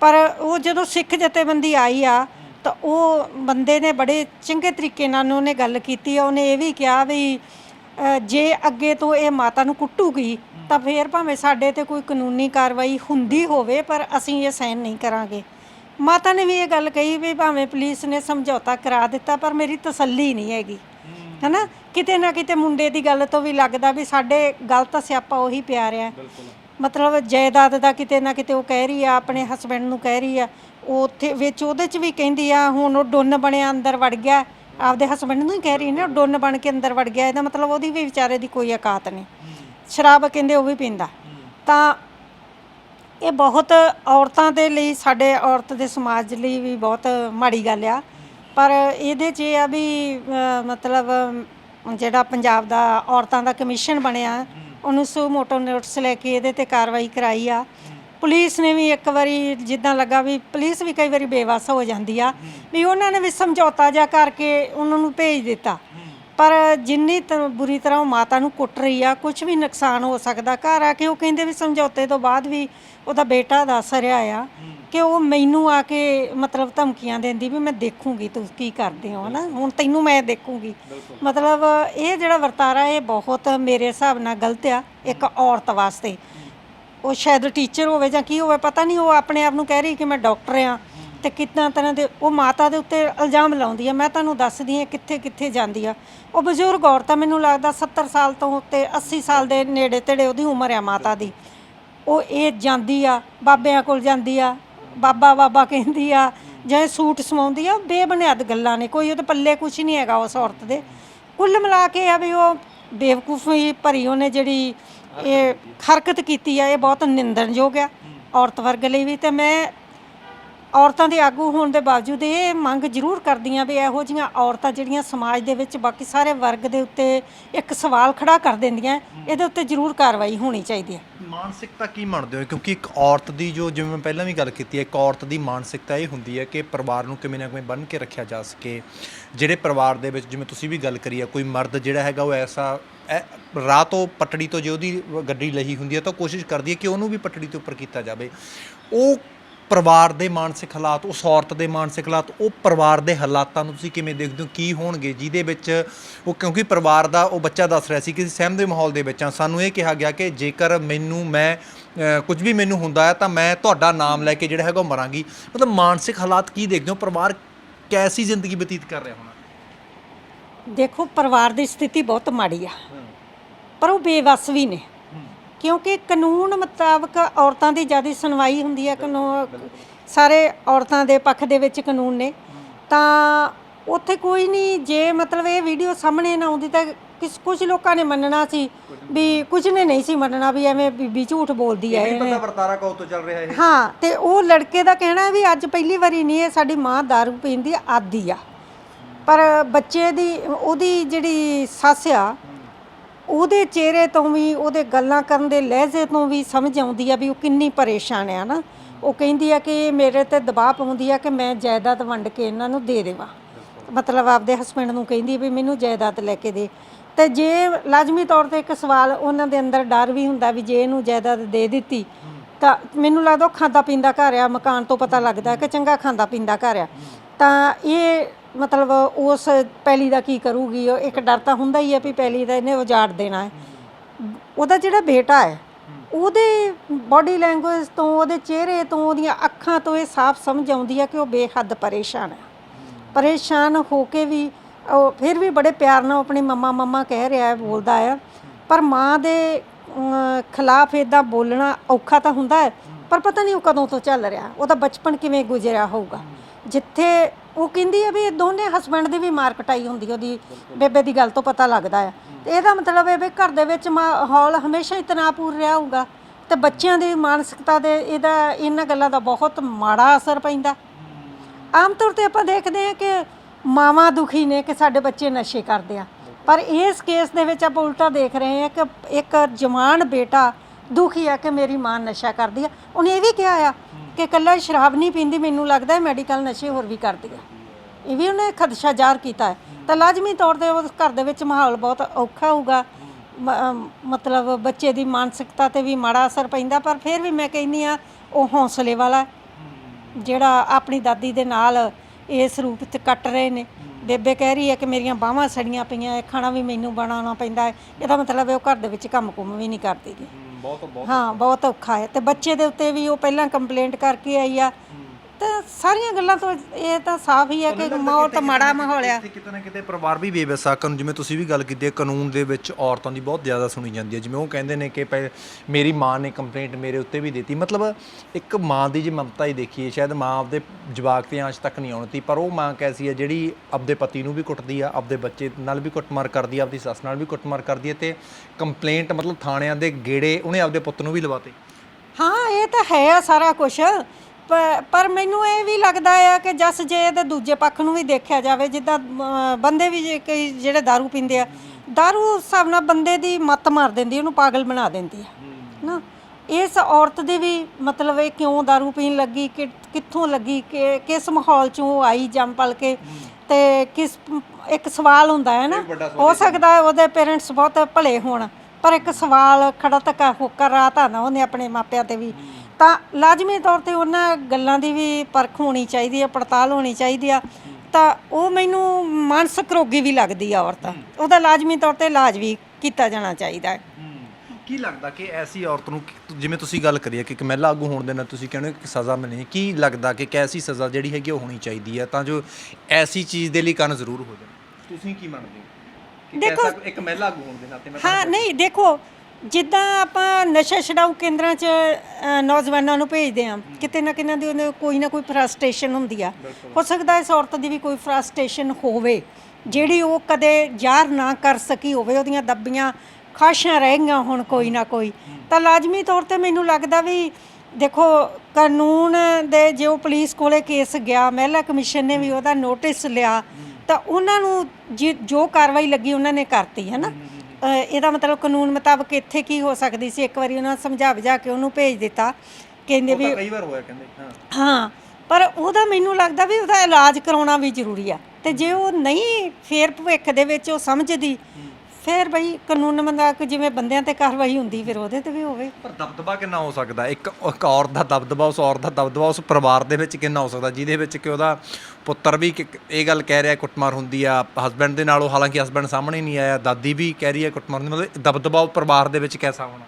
ਪਰ ਉਹ ਜਦੋਂ ਸਿੱਖ ਜਥੇਬੰਦੀ ਆਈ ਆ ਤਾਂ ਉਹ ਬੰਦੇ ਨੇ ਬੜੇ ਚੰਗੇ ਤਰੀਕੇ ਨਾਲ ਉਹਨੇ ਗੱਲ ਕੀਤੀ ਆ। ਉਹਨੇ ਇਹ ਵੀ ਕਿਹਾ ਵੀ ਅ, ਜੇ ਅੱਗੇ ਤੋਂ ਇਹ ਮਾਤਾ ਨੂੰ ਕੁੱਟੂਗੀ ਤਾਂ ਫੇਰ ਭਾਵੇਂ ਸਾਡੇ ਤੇ ਕੋਈ ਕਾਨੂੰਨੀ ਕਾਰਵਾਈ ਹੁੰਦੀ ਹੋਵੇ ਪਰ ਅਸੀਂ ਇਹ ਸਹਿਨ ਨਹੀਂ ਕਰਾਂਗੇ। ਮਾਤਾ ਨੇ ਵੀ ਇਹ ਗੱਲ ਕਹੀ ਵੀ ਭਾਵੇਂ ਪੁਲਿਸ ਨੇ ਸਮਝੌਤਾ ਕਰਾ ਦਿੱਤਾ ਪਰ ਮੇਰੀ ਤਸੱਲੀ ਨਹੀਂ ਹੈਗੀ। ਹੈਨਾ? ਕਿਤੇ ਨਾ ਕਿਤੇ ਮੁੰਡੇ ਦੀ ਗੱਲ ਤੋਂ ਵੀ ਲੱਗਦਾ ਵੀ ਸਾਡੇ ਗੱਲ ਤਾਂ ਸਿਆਪਾ ਉਹੀ ਪਿਆ ਰਿਹਾ। ਮਤਲਬ ਜਾਇਦਾਦ ਦਾ ਕਿਤੇ ਨਾ ਕਿਤੇ ਉਹ ਕਹਿ ਰਹੀ ਆ ਆਪਣੇ ਹਸਬੰਡ ਨੂੰ ਕਹਿ ਰਹੀ ਆ। ਉਹ ਉੱਥੇ ਵਿੱਚ ਉਹਦੇ ਚ ਵੀ ਕਹਿੰਦੀ ਆ ਹੁਣ ਉਹ ਡੁੰਨ ਬਣਿਆ ਅੰਦਰ ਵੜ ਗਿਆ। ਆਪਦੇ ਹਸਬੰਡ ਨੂੰ ਹੀ ਕਹਿ ਰਹੀ ਨੇ ਉਹ ਡੁੰਨ ਬਣ ਕੇ ਅੰਦਰ ਵੜ ਗਿਆ। ਇਹਦਾ ਮਤਲਬ ਉਹਦੀ ਵੀ ਵਿਚਾਰੇ ਦੀ ਕੋਈ ਔਕਾਤ ਨਹੀਂ। ਸ਼ਰਾਬ ਕਹਿੰਦੇ ਉਹ ਵੀ ਪੀਂਦਾ। ਤਾਂ ਇਹ ਬਹੁਤ ਔਰਤਾਂ ਦੇ ਲਈ ਸਾਡੇ ਔਰਤ ਦੇ ਸਮਾਜ ਲਈ ਵੀ ਬਹੁਤ ਮਾੜੀ ਗੱਲ ਆ। ਪਰ ਇਹਦੇ 'ਚ ਇਹ ਆ ਵੀ ਅ, ਮਤਲਬ ਜਿਹੜਾ ਪੰਜਾਬ ਦਾ ਔਰਤਾਂ ਦਾ ਕਮਿਸ਼ਨ ਬਣਿਆ ਉਹਨੂੰ ਸੂ ਮੋਟੋ ਨੋਟਿਸ ਲੈ ਕੇ ਇਹਦੇ ਤੇ ਕਾਰਵਾਈ ਕਰਾਈ ਆ। ਪੁਲਿਸ ਨੇ ਵੀ ਇੱਕ ਵਾਰੀ ਜਿੱਦਾਂ ਲੱਗਾ ਵੀ ਪੁਲਿਸ ਵੀ ਕਈ ਵਾਰੀ ਬੇਵੱਸ ਹੋ ਜਾਂਦੀ ਆ ਵੀ ਉਹਨਾਂ ਨੇ ਵੀ ਸਮਝੌਤਾ ਜਿਹਾ ਕਰਕੇ ਉਹਨਾਂ ਨੂੰ ਭੇਜ ਦਿੱਤਾ। ਪਰ ਜਿੰਨੀ ਤ- ਬੁਰੀ ਤਰ੍ਹਾਂ ਉਹ ਮਾਤਾ ਨੂੰ ਕੁੱਟ ਰਹੀ ਆ ਕੁਝ ਵੀ ਨੁਕਸਾਨ ਹੋ ਸਕਦਾ। ਘਰ ਆ ਕੇ ਉਹ ਕਹਿੰਦੇ ਵੀ ਸਮਝੌਤੇ ਤੋਂ ਬਾਅਦ ਵੀ ਉਹਦਾ ਬੇਟਾ ਦੱਸ ਰਿਹਾ ਆ। ਕਿ ਉਹ ਮੈਨੂੰ ਆ ਕੇ ਮਤਲਬ ਧਮਕੀਆਂ ਦਿੰਦੀ ਵੀ ਮੈਂ ਦੇਖੂੰਗੀ ਤੂੰ ਕੀ ਕਰਦੇ ਹੋ ਹਨਾ? ਹੁਣ ਤੈਨੂੰ ਮੈਂ ਦੇਖੂੰਗੀ। ਮਤਲਬ ਇਹ ਜਿਹੜਾ ਵਰਤਾਰਾ ਇਹ ਬਹੁਤ ਮੇਰੇ ਹਿਸਾਬ ਨਾਲ ਗਲਤ ਆ ਇੱਕ ਔਰਤ ਵਾਸਤੇ। ਉਹ ਸ਼ਾਇਦ ਟੀਚਰ ਹੋਵੇ ਜਾਂ ਕੀ ਹੋਵੇ ਪਤਾ ਨਹੀਂ ਉਹ ਆਪਣੇ ਆਪ ਨੂੰ ਕਹਿ ਰਹੀ ਕਿ ਮੈਂ ਡਾਕਟਰ ਆ ਤੇ ਕਿੰਨਾ ਤਰ੍ਹਾਂ ਦੇ ਉਹ ਮਾਤਾ ਦੇ ਉੱਤੇ ਇਲਜ਼ਾਮ ਲਾਉਂਦੀ ਆ। ਮੈਂ ਤੁਹਾਨੂੰ ਦੱਸਦੀ ਆ ਕਿੱਥੇ ਕਿੱਥੇ ਜਾਂਦੀ ਆ। ਉਹ ਬਜ਼ੁਰਗ ਔਰਤ ਆ ਮੈਨੂੰ ਲੱਗਦਾ 70 ਸਾਲ ਤੋਂ ਉੱਤੇ 80 ਸਾਲ ਦੇ ਨੇੜੇ ਤੇੜੇ ਉਹਦੀ ਉਮਰ ਆ ਮਾਤਾ ਦੀ। ਉਹ ਇਹ ਜਾਂਦੀ ਆ ਬਾਬਿਆਂ ਕੋਲ ਜਾਂਦੀ ਆ ਬਾਬਾ ਬਾਬਾ ਕਹਿੰਦੀ ਆ, ਜਾਂ ਸੂਟ ਸਮਾਉਂਦੀ ਆ, ਉਹ ਬੇਬੁਨਿਆਦ ਗੱਲਾਂ ਨੇ, ਕੋਈ ਉਹਦੇ ਪੱਲੇ ਕੁਝ ਨਹੀਂ ਹੈਗਾ ਉਸ ਔਰਤ ਦੇ। ਕੁੱਲ ਮਿਲਾ ਕੇ ਆ ਵੀ ਉਹ ਬੇਵਕੂਫੀ ਭਰੀ ਉਹਨੇ ਜਿਹੜੀ ਇਹ ਹਰਕਤ ਕੀਤੀ ਆ, ਇਹ ਬਹੁਤ ਨਿੰਦਣਯੋਗ ਆ ਔਰਤ ਵਰਗ ਲਈ ਵੀ। ਤੇ ਮੈਂ ਔਰਤਾਂ ਦੇ ਆਗੂ ਹੋਣ ਦੇ ਬਾਵਜੂਦ ਇਹ ਮੰਗ ਜ਼ਰੂਰ ਕਰਦੀਆਂ ਵੀ ਇਹੋ ਜੀਆਂ ਔਰਤਾਂ ਜਿਹੜੀਆਂ ਸਮਾਜ ਦੇ ਵਿੱਚ ਬਾਕੀ ਸਾਰੇ ਵਰਗ ਦੇ ਉੱਤੇ ਇੱਕ ਸਵਾਲ ਖੜਾ ਕਰ ਦਿੰਦੀਆਂ, ਇਹਦੇ ਉੱਤੇ ਜ਼ਰੂਰ ਕਾਰਵਾਈ ਹੋਣੀ ਚਾਹੀਦੀ ਹੈ। ਮਾਨਸਿਕਤਾ ਕੀ ਮੰਨਦੇ ਹੋ? ਕਿਉਂਕਿ ਇੱਕ ਔਰਤ ਦੀ ਜੋ ਜਿਵੇਂ ਮੈਂ ਪਹਿਲਾਂ ਵੀ ਗੱਲ ਕੀਤੀ ਹੈ, ਇੱਕ ਔਰਤ ਦੀ ਮਾਨਸਿਕਤਾ ਇਹ ਹੁੰਦੀ ਹੈ ਕਿ ਪਰਿਵਾਰ ਨੂੰ ਕਿਵੇਂ ਨਾ ਕਿਵੇਂ ਬੰਨ੍ਹ ਕੇ ਰੱਖਿਆ ਜਾ ਸਕੇ। ਜਿਹੜੇ ਪਰਿਵਾਰ ਦੇ ਵਿੱਚ ਜਿਵੇਂ ਤੁਸੀਂ ਵੀ ਗੱਲ ਕਰੀ ਹੈ ਕੋਈ ਮਰਦ ਜਿਹੜਾ ਹੈਗਾ ਉਹ ਐਸਾ, ਐ- ਰਾਹ ਤੋਂ ਪਟੜੀ ਤੋਂ ਜੇ ਉਹਦੀ ਗੱਡੀ ਲਈ ਹੁੰਦੀ ਹੈ ਤਾਂ ਕੋਸ਼ਿਸ਼ ਕਰਦੀ ਹੈ ਕਿ ਉਹਨੂੰ ਵੀ ਪਟੜੀ ਤੋਂ ਉੱਪਰ ਕੀਤਾ ਜਾਵੇ। ਉਹ ਪਰਿਵਾਰ ਦੇ ਮਾਨਸਿਕ ਹਾਲਾਤ ਉਸ ਔਰਤ ਦੇ ਮਾਨਸਿਕ ਹਾਲਾਤ ਉਹ ਪਰਿਵਾਰ ਦੇ ਹਾਲਾਤਾਂ ਨੂੰ ਤੁਸੀਂ ਕਿਵੇਂ ਦੇਖਦੇ ਹੋ? ਕੀ ਹੋਣਗੇ? ਜਿਹਦੇ ਵਿੱਚ ਉਹ ਕਿਉਂਕਿ ਪਰਿਵਾਰ ਦਾ ਉਹ ਬੱਚਾ ਦੱਸ ਰਿਹਾ ਸੀ ਕਿ ਸਹਿਮ ਦੇ ਮਾਹੌਲ ਦੇ ਵਿੱਚ ਆ ਸਾਨੂੰ ਇਹ ਕਿਹਾ ਗਿਆ ਕਿ ਜੇਕਰ ਮੈਨੂੰ ਮੈਂ ਕੁਝ ਵੀ ਮੈਨੂੰ ਹੁੰਦਾ ਹੈ ਤਾਂ ਮੈਂ ਤੁਹਾਡਾ ਨਾਮ ਲੈ ਕੇ ਜਿਹੜਾ ਹੈਗਾ ਉਹ ਮਰਾਂਗੀ। ਮਤਲਬ ਮਾਨਸਿਕ ਹਾਲਾਤ ਕੀ ਦੇਖਦੇ ਹੋ? ਪਰਿਵਾਰ ਕੈਸੀ ਜ਼ਿੰਦਗੀ ਬਤੀਤ ਕਰ ਰਿਹਾ ਹੋਣਾ? ਦੇਖੋ ਪਰਿਵਾਰ ਦੀ ਸਥਿਤੀ ਬਹੁਤ ਮਾੜੀ ਆ। ਪਰ ਉਹ ਬੇਵੱਸ ਵੀ ਨੇ। ਕਿਉਂਕਿ ਕਾਨੂੰਨ ਮੁਤਾਬਕ ਔਰਤਾਂ ਦੀ ਜ਼ਿਆਦਾ ਸੁਣਵਾਈ ਹੁੰਦੀ ਹੈ ਕਾਨੂੰਨ ਸਾਰੇ ਔਰਤਾਂ ਦੇ ਪੱਖ ਦੇ ਵਿੱਚ ਕਾਨੂੰਨ ਨੇ। ਤਾਂ ਉੱਥੇ ਕੋਈ ਨਹੀਂ ਜੇ ਮਤਲਬ ਇਹ ਵੀਡੀਓ ਸਾਹਮਣੇ ਨਾ ਆਉਂਦੀ ਤਾਂ ਕਿਸ ਕੁਝ ਲੋਕਾਂ ਨੇ ਮੰਨਣਾ ਸੀ ਵੀ ਕੁਝ ਨੇ ਨਹੀਂ ਸੀ ਮੰਨਣਾ ਵੀ ਐਵੇਂ ਬੀਬੀ ਝੂਠ ਬੋਲਦੀ ਹੈ ਇਹਨੇ ਵਰਤਾਰਾ ਕਦੋਂ ਤੋਂ ਚੱਲ ਰਿਹਾ ਇਹ। ਹਾਂ ਤੇ ਉਹ ਲੜਕੇ ਦਾ ਕਹਿਣਾ ਵੀ ਅੱਜ ਪਹਿਲੀ ਵਾਰੀ ਨਹੀਂ ਇਹ ਸਾਡੀ ਮਾਂ दारू ਪੀਣ ਦੀ ਆਦੀ ਆ। ਪਰ ਬੱਚੇ ਦੀ ਉਹਦੀ ਜਿਹੜੀ ਸੱਸ ਆ ਉਹਦੇ ਚਿਹਰੇ ਤੋਂ ਵੀ, ਉਹਦੇ ਗੱਲਾਂ ਕਰਨ ਦੇ ਲਹਿਜੇ ਤੋਂ ਵੀ ਸਮਝ ਆਉਂਦੀ ਆ ਵੀ ਉਹ ਕਿੰਨੀ ਪਰੇਸ਼ਾਨ ਆ ਨਾ। ਉਹ ਕਹਿੰਦੀ ਆ ਕਿ ਮੇਰੇ ਤੇ ਦਬਾਅ ਪਾਉਂਦੀ ਆ ਕਿ ਮੈਂ ਜਾਇਦਾਦ ਵੰਡ ਕੇ ਇਹਨਾਂ ਨੂੰ ਦੇ ਦੇਵਾਂ। ਮਤਲਬ ਆਪਦੇ ਹਸਬੰਡ ਨੂੰ ਕਹਿੰਦੀ ਵੀ ਮੈਨੂੰ ਜਾਇਦਾਦ ਲੈ ਕੇ ਦੇ। ਤੇ ਜੇ ਲਾਜ਼ਮੀ ਤੌਰ ਤੇ ਇੱਕ ਸਵਾਲ ਉਹਨਾਂ ਦੇ ਅੰਦਰ ਡਰ ਵੀ ਹੁੰਦਾ ਵੀ ਜੇ ਇਹਨੂੰ ਜਾਇਦਾਦ ਦੇ ਦਿੱਤੀ, ਤਾਂ ਮੈਨੂੰ ਲੱਗਦਾ ਉਹ ਖਾਂਦਾ ਪੀਂਦਾ ਘਰ ਆ, ਮਕਾਨ ਤੋਂ ਪਤਾ ਲੱਗਦਾ ਕਿ ਚੰਗਾ ਖਾਂਦਾ ਪੀਂਦਾ ਘਰ ਆ। ਤਾਂ ਇਹ ਮਤਲਬ ਉਸ ਪੈਲੀ ਦਾ ਕੀ ਕਰੂਗੀ, ਉਹ ਇੱਕ ਡਰ ਤਾਂ ਹੁੰਦਾ ਹੀ ਹੈ ਵੀ ਪੈਲੀ ਦਾ ਇਹਨੇ ਉਜਾੜ ਦੇਣਾ ਹੈ। ਉਹਦਾ ਜਿਹੜਾ ਬੇਟਾ ਹੈ, ਉਹਦੇ ਬਾਡੀ ਲੈਂਗੁਏਜ ਤੋਂ, ਉਹਦੇ ਚਿਹਰੇ ਤੋਂ, ਉਹਦੀਆਂ ਅੱਖਾਂ ਤੋਂ ਇਹ ਸਾਫ਼ ਸਮਝ ਆਉਂਦੀ ਹੈ ਕਿ ਉਹ ਬੇਹੱਦ ਪਰੇਸ਼ਾਨ ਹੈ। ਪਰੇਸ਼ਾਨ ਹੋ ਕੇ ਵੀ ਉਹ ਫਿਰ ਵੀ ਬੜੇ ਪਿਆਰ ਨਾਲ ਆਪਣੀ ਮੰਮਾ ਮੰਮਾ ਕਹਿ ਰਿਹਾ ਹੈ, ਬੋਲਦਾ ਹੈ। ਪਰ ਮਾਂ ਦੇ ਖਿਲਾਫ ਇਦਾਂ ਬੋਲਣਾ ਔਖਾ ਤਾਂ ਹੁੰਦਾ ਹੈ, ਪਰ ਪਤਾ ਨਹੀਂ ਉਹ ਕਦੋਂ ਤੋਂ ਚੱਲ ਰਿਹਾ। ਉਹਦਾ ਬਚਪਨ ਕਿਵੇਂ ਗੁਜ਼ਰਿਆ ਹੋਊਗਾ। ਜਿੱਥੇ ਉਹ ਕਹਿੰਦੀ ਹੈ ਵੀ ਇਹ ਦੋਨੇ ਹਸਬੰਡ ਦੀ ਵੀ ਮਾਰ ਕਟਾਈ ਹੁੰਦੀ ਉਹਦੀ, ਬੇਬੇ ਦੀ ਗੱਲ ਤੋਂ ਪਤਾ ਲੱਗਦਾ ਹੈ ਤੇ ਇਹਦਾ ਮਤਲਬ ਇਹ ਵੀ ਘਰ ਦੇ ਵਿੱਚ ਮਾਹੌਲ ਹਮੇਸ਼ਾ ਹੀ ਤਣਾਅਪੂਰ ਰਿਹਾ ਹੋਊਗਾ ਤੇ ਬੱਚਿਆਂ ਦੀ ਮਾਨਸਿਕਤਾ ਦੇ ਇਹਦਾ, ਇਹਨਾਂ ਗੱਲਾਂ ਦਾ ਬਹੁਤ ਮਾੜਾ ਅਸਰ ਪੈਂਦਾ। ਆਮ ਤੌਰ ਤੇ ਆਪਾਂ ਦੇਖਦੇ ਹਾਂ ਕਿ ਮਾਵਾਂ ਦੁਖੀ ਨੇ ਕਿ ਸਾਡੇ ਬੱਚੇ ਨਸ਼ੇ ਕਰਦੇ ਆ। ਪਰ ਇਸ ਕੇਸ ਦੇ ਵਿੱਚ ਆਪਾਂ ਉਲਟਾ ਦੇਖ ਰਹੇ ਹਾਂ ਕਿ ਇੱਕ ਜਵਾਨ ਬੇਟਾ ਦੁਖੀ ਆ ਕਿ ਮੇਰੀ ਮਾਂ ਨਸ਼ਾ ਕਰਦੀ ਆ। ਉਹਨੇ ਇਹ ਵੀ ਕਿਹਾ ਆ ਕਿ ਕੱਲਾ ਸ਼ਰਾਬ ਨਹੀਂ ਪੀਂਦੀ, ਮੈਨੂੰ ਲੱਗਦਾ ਹੈ ਮੈਡੀਕਲ ਨਸ਼ੇ ਹੋਰ ਵੀ ਕਰਦੀ ਆ। ਇਹ ਵੀ ਉਹਨੇ ਖਦਸ਼ਾ ਜ਼ਾਹਰ ਕੀਤਾ ਹੈ। ਤਾਂ ਲਾਜ਼ਮੀ ਤੌਰ ਤੇ ਉਸ ਘਰ ਦੇ ਵਿੱਚ ਮਾਹੌਲ ਬਹੁਤ ਔਖਾ ਹੋਊਗਾ। ਮ- ਮਤਲਬ ਬੱਚੇ ਦੀ ਮਾਨਸਿਕਤਾ ਤੇ ਵੀ ਮਾੜਾ ਅਸਰ ਪੈਂਦਾ, ਪਰ ਫਿਰ ਵੀ ਮੈਂ ਕਹਿੰਦੀ ਆ ਉਹ ਹੌਸਲੇ ਵਾਲਾ ਜਿਹੜਾ ਆਪਣੀ ਦਾਦੀ ਦੇ ਨਾਲ ਇਸ ਰੂਪ ਚ ਕੱਟ ਰਹੇ ਨੇ। ਬੇਬੇ ਕਹਿ ਰਹੀ ਹੈ ਕਿ ਮੇਰੀਆਂ ਬਾਹਾਂ ਸੜੀਆਂ ਪਈਆਂ ਹੈ, ਖਾਣਾ ਵੀ ਮੈਨੂੰ ਬਣਾਉਣਾ ਪੈਂਦਾ ਹੈ। ਇਹਦਾ ਮਤਲਬ ਹੈ ਉਹ ਘਰ ਦੇ ਵਿੱਚ ਕੰਮ ਕੁਮ ਵੀ ਨਹੀਂ ਕਰਦੀ ਗੀ। ਬਹੁਤ ਬਹੁਤ ਹਾਂ। ਬਹੁਤ ਔਖਾ ਹੈ। ਤੇ ਬੱਚੇ ਦੇ ਉੱਤੇ ਵੀ ਉਹ ਪਹਿਲਾਂ ਕੰਪਲੇਂਟ ਕਰਕੇ ਆਈ ਆ। ਤੇ ਸਾਰੀਆਂ ਗੱਲਾਂ ਤੋਂ ਇਹ ਤਾਂ ਸਾਫ਼ ਹੀ ਹੈ ਕਿ ਬਹੁਤ ਮਾੜਾ ਮਾਹੌਲ ਆ। ਕਿਤੇ ਕਿਤੇ ਨਾ ਕਿਤੇ ਪਰਿਵਾਰ ਵੀ ਬੇਵਸਾ ਕਾਨੂੰਨ ਜਿਵੇਂ ਤੁਸੀਂ ਵੀ ਗੱਲ ਕੀਤੀ ਹੈ ਕਾਨੂੰਨ ਦੇ ਵਿੱਚ ਔਰਤਾਂ ਦੀ ਬਹੁਤ ਜ਼ਿਆਦਾ ਸੁਣੀ ਜਾਂਦੀ ਹੈ। ਜਿਵੇਂ ਉਹ ਕਹਿੰਦੇ ਨੇ ਕਿ ਪਹਿ- ਮੇਰੀ ਮਾਂ ਨੇ ਕੰਪਲੇਂਟ ਮੇਰੇ ਉੱਤੇ ਵੀ ਦਿੱਤੀ। ਮਤਲਬ ਇੱਕ ਮਾਂ ਦੀ ਜੇ ਮਮਤਾ ਹੀ ਦੇਖੀਏ ਸ਼ਾਇਦ ਮਾਂ ਆਪਦੇ ਜਵਾਕ ਤੇ ਆਂਚ ਤੱਕ ਨਹੀਂ ਆਉਣਤੀ ਪਰ ਉਹ ਮਾਂ ਕੈਸੀ ਹੈ ਜਿਹੜੀ ਆਪਦੇ ਪਤੀ ਨੂੰ ਵੀ ਕੁੱਟਦੀ ਆ ਆਪਦੇ ਬੱਚੇ ਨਾਲ ਵੀ ਕੁੱਟਮਾਰ ਕਰਦੀ ਆ ਆਪਦੀ ਸੱਸ ਨਾਲ ਵੀ ਕੁੱਟਮਾਰ ਕਰਦੀ ਹੈ ਤੇ ਕੰਪਲੇਂਟ ਮਤਲਬ ਥਾਣਿਆਂ ਦੇ ਗੇੜੇ ਉਹਨੇ ਆਪਦੇ ਪੁੱਤ ਨੂੰ ਵੀ ਲਵਾਤੇ। ਹਾਂ ਇਹ ਤਾਂ ਹੈ ਆ ਸਾਰਾ ਕੁਝ ਪਰ ਮੈਨੂੰ ਇਹ ਵੀ ਲੱਗਦਾ ਆ ਕਿ ਜਸ ਜੇ ਇਹਦੇ ਦੂਜੇ ਪੱਖ ਨੂੰ ਵੀ ਦੇਖਿਆ ਜਾਵੇ ਜਿੱਦਾਂ ਅਮ, ਬੰਦੇ ਵੀ ਜੇ ਕਈ ਜਿਹੜੇ दारू ਪੀਂਦੇ ਆ दारू ਉਸ ਹਿਸਾਬ ਨਾਲ ਬੰਦੇ ਦੀ ਮੱਤ ਮਾਰ ਦਿੰਦੀ ਉਹਨੂੰ ਪਾਗਲ ਬਣਾ ਦਿੰਦੀ ਆ ਨਾ ਇਸ ਔਰਤ ਦੀ ਵੀ ਮਤਲਬ ਇਹ ਕਿਉਂ दारू ਪੀਣ ਲੱਗੀ ਕਿ ਕਿੱਥੋਂ ਲੱਗੀ ਕਿ ਕਿਸ ਮਾਹੌਲ ਚੋਂ ਉਹ ਆਈ ਜੰਮ ਪਲ ਕੇ ਤੇ ਕਿਸ ਇੱਕ ਸਵਾਲ ਹੁੰਦਾ ਹੈ ਨਾ ਹੋ ਸਕਦਾ ਹੈ ਉਹਦੇ ਪੇਰੈਂਟਸ ਬਹੁਤ ਭਲੇ ਹੋਣ ਪਰ ਇੱਕ ਸਵਾਲ ਖੜਾ ਤੱਕ ਹੋਕਰ ਰਾਤ ਆ ਨਾ ਉਹਨੇ ਆਪਣੇ ਮਾਪਿਆਂ ਤੇ ਵੀ ਤਾਂ ਲਾਜ਼ਮੀ ਤੌਰ ਤੇ ਉਹਨਾਂ ਗੱਲਾਂ ਦੀ ਵੀ ਪਰਖ ਹੋਣੀ ਚਾਹੀਦੀ ਹੈ ਪੜਤਾਲ ਹੋਣੀ ਚਾਹੀਦੀ ਆ। ਤਾਂ ਉਹ ਮੈਨੂੰ ਮਾਨਸਿਕ ਰੋਗੀ ਵੀ ਲੱਗਦੀ ਆ ਔਰਤ। ਉਹਦਾ ਲਾਜ਼ਮੀ ਤੌਰ ਤੇ ਇਲਾਜ ਵੀ ਕੀਤਾ ਜਾਣਾ ਚਾਹੀਦਾ। ਹੈ। ਕੀ ਲੱਗਦਾ ਕਿ ਐਸੀ ਔਰਤ ਨੂੰ ਜਿਵੇਂ ਤੁਸੀਂ ਗੱਲ ਕਰੀ ਹੈ ਕਿ ਇੱਕ ਮਹਿਲਾ ਆਗੂ ਹੋਣ ਦੇ ਨਾਲ ਤੁਸੀਂ ਕਹਿੰਦੇ ਕਿ ਸਜ਼ਾ ਮਿਲਣੀ ਕੀ ਲੱਗਦਾ ਕਿ ਕੈਸੀ ਸਜ਼ਾ ਜਿਹੜੀ ਹੈਗੀ ਉਹ ਹੋਣੀ ਚਾਹੀਦੀ ਹੈ ਤਾਂ ਜੋ ਐਸੀ ਚੀਜ਼ ਦੇ ਲਈ ਕੰਨ ਜ਼ਰੂਰ ਹੋ ਜਾਣ? ਤੁਸੀਂ ਕੀ ਮੰਨਦੇ ਹੋ? ਕਿ ਦੇਖੋ- ਇੱਕ ਮਹਿਲਾ ਆਗੂ ਹੋਣ ਦੇ ਨਾਤੇ ਮੈਂ ਹਾਂ ਨਹੀਂ ਦੇਖੋ ਜਿੱਦਾਂ ਆਪਾਂ ਨਸ਼ਾ ਛਡਾਊ ਕੇਂਦਰਾਂ 'ਚ ਅ, ਨੌਜਵਾਨਾਂ ਨੂੰ ਭੇਜਦੇ ਆ ਕਿਤੇ ਨਾ ਕਿਤੇ ਦੀ ਉਹਨੇ ਕੋਈ ਨਾ ਕੋਈ ਫਰਸਟ੍ਰੇਸ਼ਨ ਹੁੰਦੀ ਆ। ਹੋ ਸਕਦਾ ਇਸ ਔਰਤ ਦੀ ਵੀ ਕੋਈ ਫਰਸਟ੍ਰੇਸ਼ਨ ਹੋਵੇ ਜਿਹੜੀ ਉਹ ਕਦੇ ਜ਼ਾਹਰ ਨਾ ਕਰ ਸਕੀ ਹੋਵੇ ਉਹਦੀਆਂ ਦੱਬੀਆਂ ਖਾਸ਼ਾਂ ਰਹਿ ਗਈਆਂ ਹੁਣ ਕੋਈ ਨਾ ਕੋਈ। ਤਾਂ ਲਾਜ਼ਮੀ ਤੌਰ ਤੇ ਮੈਨੂੰ ਲੱਗਦਾ ਵੀ ਦੇਖੋ ਕਾਨੂੰਨ ਦੇ ਜੇ ਉਹ ਪੁਲਿਸ ਕੋਲੇ ਕੇਸ ਗਿਆ ਮਹਿਲਾ ਕਮਿਸ਼ਨ ਨੇ ਵੀ ਉਹਦਾ ਨੋਟਿਸ ਲਿਆ ਤਾਂ ਉਹਨਾਂ ਨੂੰ ਜਿ- ਜੋ ਕਾਰਵਾਈ ਲੱਗੀ ਉਹਨਾਂ ਨੇ ਕਰਤੀ ਹੈ ਨਾ? ਅ, ਇਹਦਾ ਮਤਲਬ ਕਾਨੂੰਨ ਮੁਤਾਬਕ ਇੱਥੇ ਕੀ ਹੋ ਸਕਦੀ ਸੀ? ਇੱਕ ਵਾਰੀ ਉਹਨਾਂ ਸਮਝਾ ਬੁਝਾ ਕੇ ਉਹਨੂੰ ਭੇਜ ਦਿੱਤਾ। ਕਹਿੰਦੇ ਵੀ ਕਈ ਵਾਰ ਹੋਇਆ ਕਹਿੰਦੇ ਹਾਂ। ਹਾਂ ਪਰ ਉਹਦਾ ਮੈਨੂੰ ਲੱਗਦਾ ਵੀ ਉਹਦਾ ਇਲਾਜ ਕਰਾਉਣਾ ਵੀ ਜ਼ਰੂਰੀ ਆ। ਤੇ ਜੇ ਉਹ ਨਹੀਂ ਫੇਰ ਭਵਿੱਖ ਦੇ ਵਿੱਚ ਉਹ ਸਮਝਦੀ ਫੇਰ ਬਈ ਕਾਨੂੰਨ ਮੁਤਾਬਕ ਜਿਵੇਂ ਬੰਦਿਆਂ ਤੇ ਕਾਰਵਾਈ ਹੁੰਦੀ ਫਿਰ ਉਹਦੇ ਤੇ ਵੀ ਹੋਵੇ। ਪਰ ਦਬਦਬਾ ਕਿੰਨਾ ਹੋ ਸਕਦਾ? ਇੱਕ ਇੱਕ ਔਰਤ ਦਾ ਦਬਦਬਾ ਉਸ ਔਰਤ ਦਾ ਦਬਦਬਾ ਉਸ ਪਰਿਵਾਰ ਦੇ ਵਿੱਚ ਕਿੰਨਾ ਹੋ ਸਕਦਾ? ਜਿਹਦੇ ਵਿੱਚ ਕਿ ਉਹਦਾ ਪੁੱਤਰ ਵੀ ਇਹ ਗੱਲ ਕਹਿ ਰਿਹਾ ਕੁੱਟਮਾਰ ਹੁੰਦੀ ਆ ਹਸਬੰਡ ਦੇ ਨਾਲ ਉਹ ਹਾਲਾਂਕਿ ਹਸਬੰਡ ਸਾਹਮਣੇ ਨਹੀਂ ਆਇਆ, ਦਾਦੀ ਵੀ ਕਹਿ ਰਹੀ ਹੈ ਕੁੱਟਮਾਰ ਹੁੰਦੀ, ਮਤਲਬ ਦਬਦਬਾ ਪਰਿਵਾਰ ਦੇ ਵਿੱਚ ਕੈਸਾ ਹੋਣਾ?